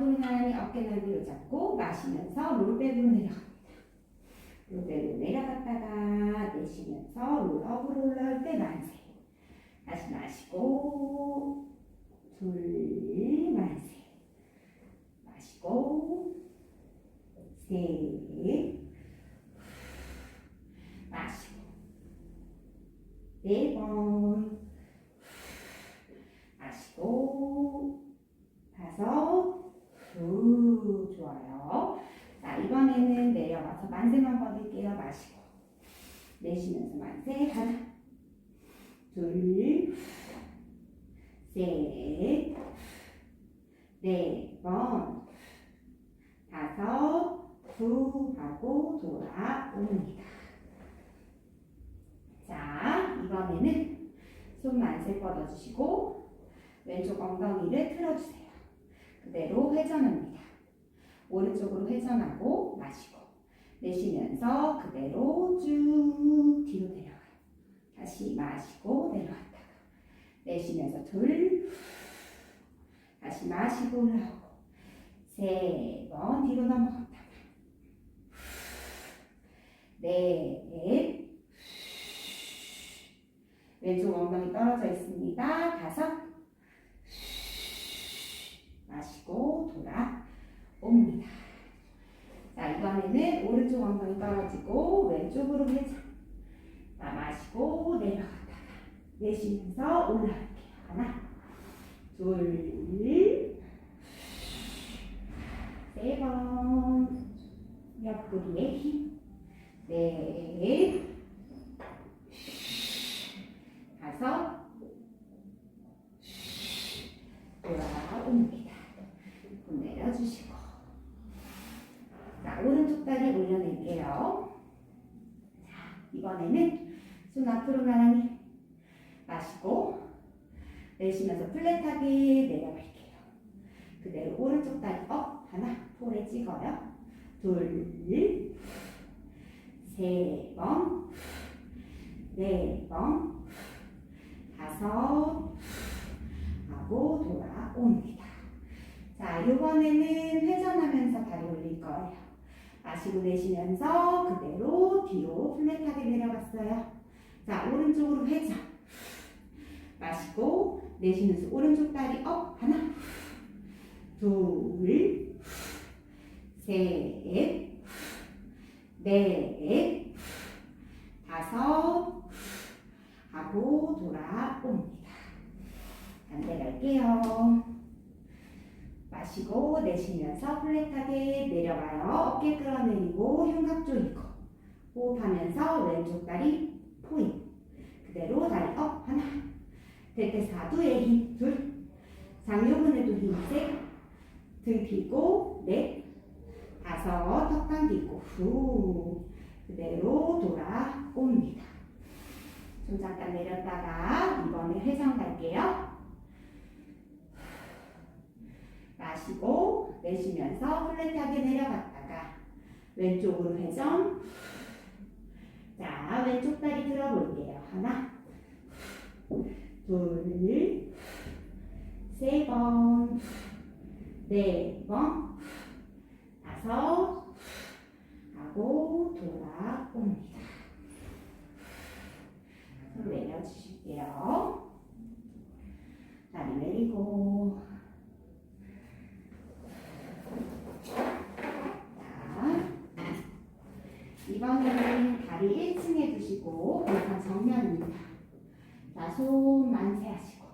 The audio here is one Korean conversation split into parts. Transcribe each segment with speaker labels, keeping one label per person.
Speaker 1: 앞으로 나란히 어깨 넓이로 잡고 마시면서 롤백으로 내려갑니다. 롤백으로 내려갔다가 내쉬면서 롤업으로 올라올 때 만세. 다시 마시고 둘 만세. 마시고 셋 마시고 네 번 마시고 다섯 후 좋아요 자 내려가서 만세만 받을게요. 마시고. 내쉬면서 만세. 하나 둘셋네번. 다섯. 후 하고 돌아옵니다. 자 이번에는 손 만세 뻗어주시고 왼쪽 엉덩이를 틀어주세요. 그대로 회전합니다. 오른쪽으로 회전하고 마시고 내쉬면서 그대로 쭉 뒤로 내려가요. 다시 마시고 내려갔다가 내쉬면서 둘 다시 마시고 올라오고 세 번 뒤로 넘어갔다가 넷 왼쪽 엉덩이 떨어져 있습니다. 다섯 마시고 돌아옵니다. 자 이번에는 오른쪽 엉덩이 떨어지고 왼쪽으로 회전. 자 마시고 내려갔다가 내쉬면서 올라올게요. 하나, 둘, 세 번. 옆구리에 힘. 넷, 다섯, 돌아옵니다. 손 내려주시고. 자, 오른쪽 다리 올려낼게요. 자, 이번에는 손 앞으로 나란히 마시고, 내쉬면서 플랫하게 내려갈게요. 그대로 오른쪽 다리 업, 하나, 폴에 찍어요. 둘, 세 번, 네 번, 다섯, 하고 돌아옵니다. 자, 이번에는 회전하면서 다리 올릴 거예요. 마시고 내쉬면서 그대로 뒤로 플랫하게 내려갔어요. 자, 오른쪽으로 회전. 마시고 내쉬면서 오른쪽 다리 업. 하나, 둘, 셋, 넷, 다섯, 하고 돌아옵니다. 반대 갈게요. 마시고 내쉬면서 플랫하게 내려가요. 어깨 끌어내리고 흉곽 조이고 호흡하면서 왼쪽 다리 포인 그대로 다리 업 하나 될때 사두의 힘둘 장요근에도 힘셋등 펴고 넷 다섯 턱 당기고 후 그대로 돌아옵니다. 좀 잠깐 내렸다가 이번에 회전 갈게요. 마시고 내쉬면서 플랫하게 내려갔다가 왼쪽으로 회전. 자, 왼쪽 다리 들어볼게요. 하나, 둘, 세 번, 네 번, 다섯, 하고 돌아옵니다. 손 내려주실게요. 다리 내리고. 자, 이번에는 다리 1층에 정면입니다. 자, 손 만세하시고.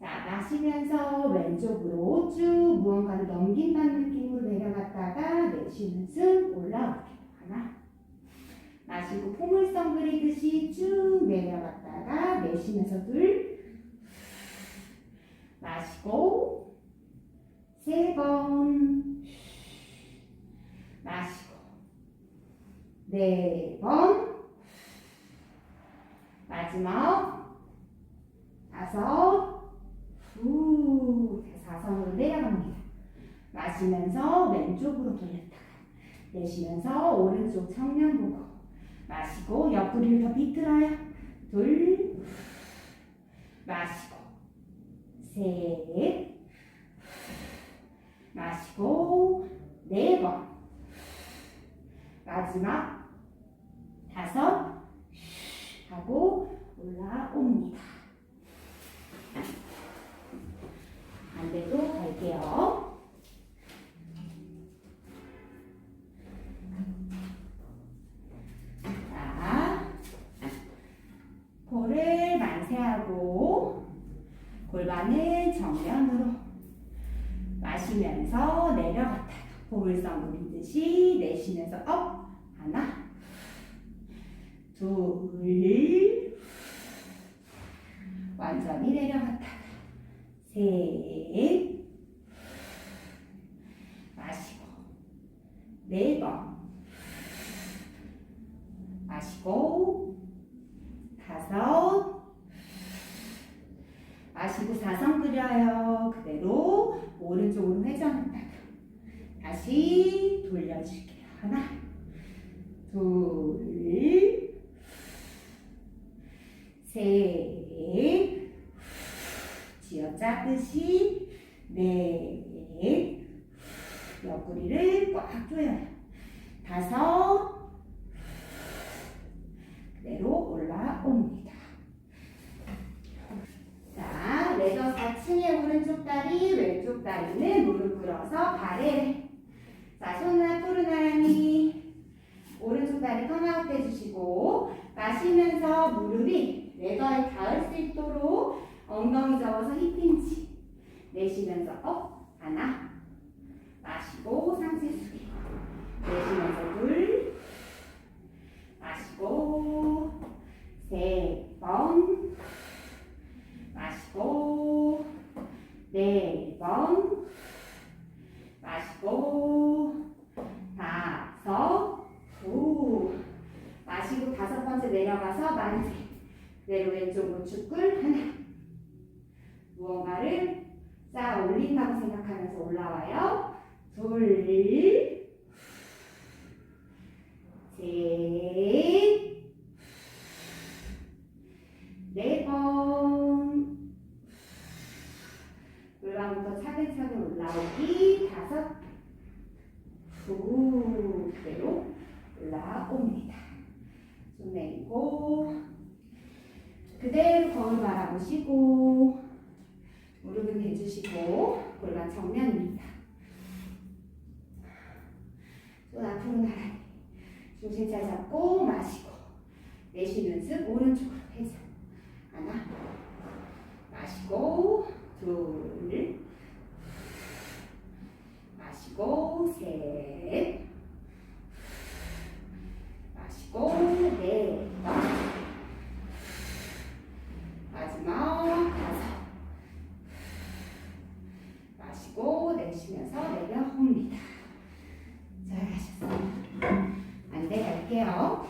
Speaker 1: 자, 마시면서 왼쪽으로 쭉 무언가를 넘긴다는 느낌으로 내려갔다가 내쉬는 숨 올라올게요. 하나. 마시고 포물선 그리듯이 쭉 내려갔다가 내쉬면서 둘. 마시고 세 번. 마시고 네 번. 마지막 다섯. 후. 사선으로 내려갑니다. 마시면서 왼쪽으로 돌렸다가 내쉬면서 오른쪽 정면 보고 마시고 옆구리를 더 비틀어요. 둘 마시고 셋 마시고 네 번. 마지막 다섯 하고 올라옵니다. 반대도 갈게요. 자, 코를 만세하고 골반은 정면으로 마시면서 내려갔다가 보물섬 부리듯이 내쉬면서 업 하나 둘 완전히 내려갔다가 셋. 마시고. 네 번. 마시고. 다섯. 마시고 사선 그려요. 그대로 오른쪽으로 회전했다가 다시 돌려줄게요. 하나 둘셋 쥐어짜듯이 넷 옆구리를 꽉 조여요 다섯 그대로 올라옵니다 자 레더 4층의 오른쪽 다리 왼쪽 다리는 무릎 꿇어서 발에 자 손을 앞으로 나란히 오른쪽 다리 턴아웃 해주시고 마시면서 무릎이 레더에 닿을 수 있도록 엉덩이 접어서 힙핀치 내쉬면서 업 하나 마시고 상체 숙이고 내쉬면서 둘 마시고 세번 마시고 네번 마시고 다섯 후 마시고 다섯 번째 내려가서 만세 그대로 왼쪽 우측을 하나 무언가를 쌓아 올린다고 생각하면서 올라와요 둘 셋, 네 번. 골반부터 차근차근 올라오기 다섯. 후, 그대로 올라옵니다. 손 내리고, 그대로 거울 바라 보시고, 무릎은 대주시고, 골반 정면입니다. 손 앞으로 나란히. 중심 잘 잡고 마시고 내쉬는 습 오른쪽으로 회전 하나 마시고 둘 마시고 셋 마시고 넷 마지막 다섯 마시고 내쉬면서 내려옵니다 잘하셨습니다 반대 갈게요.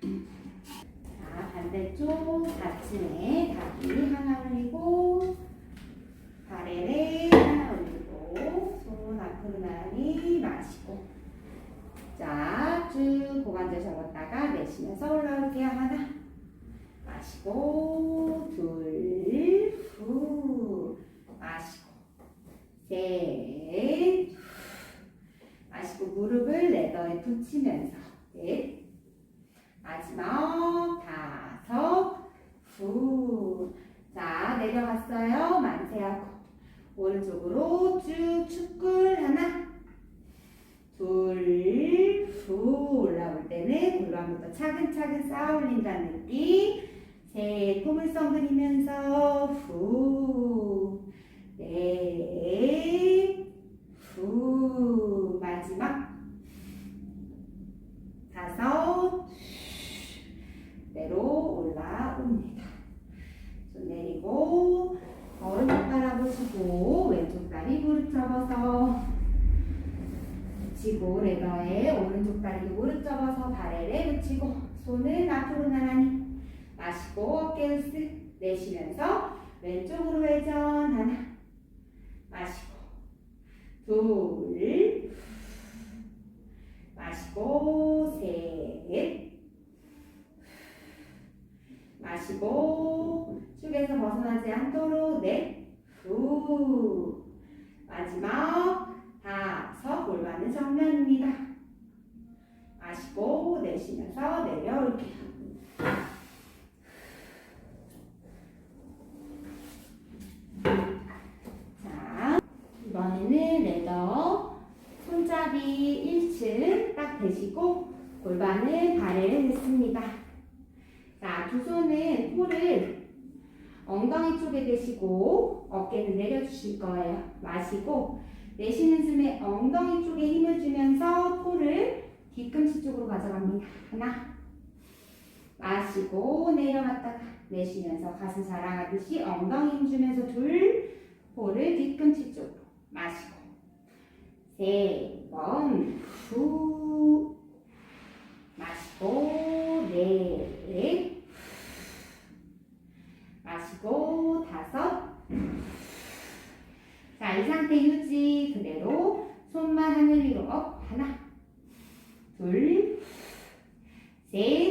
Speaker 1: 자, 반대쪽 받침에 다리 하나 올리고 아래를 하나 올리고 손 앞으로 나란히 마시고 자, 쭉 고관절 내쉬면서 올라올게요. 하나. 마시고 둘, 후. 마시고. 셋 마시고 무릎을 레더에 붙이면서. 넷. 마지막 다섯. 후 자 내려갔어요. 만세하고. 오른쪽으로 쭉 축굴 하나. 둘 후. 올라올 때는 골반부터 차근차근 쌓아 올린다는 느낌. 셋 포물선 그리면서 후 넷 후. 마지막. 다섯. 내로 올라옵니다. 손 내리고 오른쪽 바라보시고 왼쪽 다리 무릎 접어서 붙이고 레더에 오른쪽 다리 무릎 접어서 발에를 붙이고 손은 앞으로 나란히 마시고 어깨 으쓱 내쉬면서 왼쪽으로 회전 하나 마시고 둘 마시고 셋 마시고 축에서 벗어나지 않도록 넷후 마지막 다섯 골반은 정면입니다. 마시고 내쉬면서 내려올게요. 자, 이번에는 레더 손잡이 1층 딱 대시고 골반을 발을 했습니다. 자, 두 손은 폴을 엉덩이 쪽에 대시고 어깨는 내려주실 거예요. 마시고 내쉬는 숨에 엉덩이 쪽에 힘을 주면서 폴을 뒤꿈치 쪽으로 가져갑니다. 하나. 마시고 내려갔다가 내쉬면서 가슴 자랑하듯이 엉덩이 힘 주면서 둘. 폴을 뒤꿈치 쪽으로 마시고. 세 번 후. 마시고 넷 마시고 다섯 자, 이 상태 유지 그대로 손만 하늘 위로 업. 하나 둘 셋,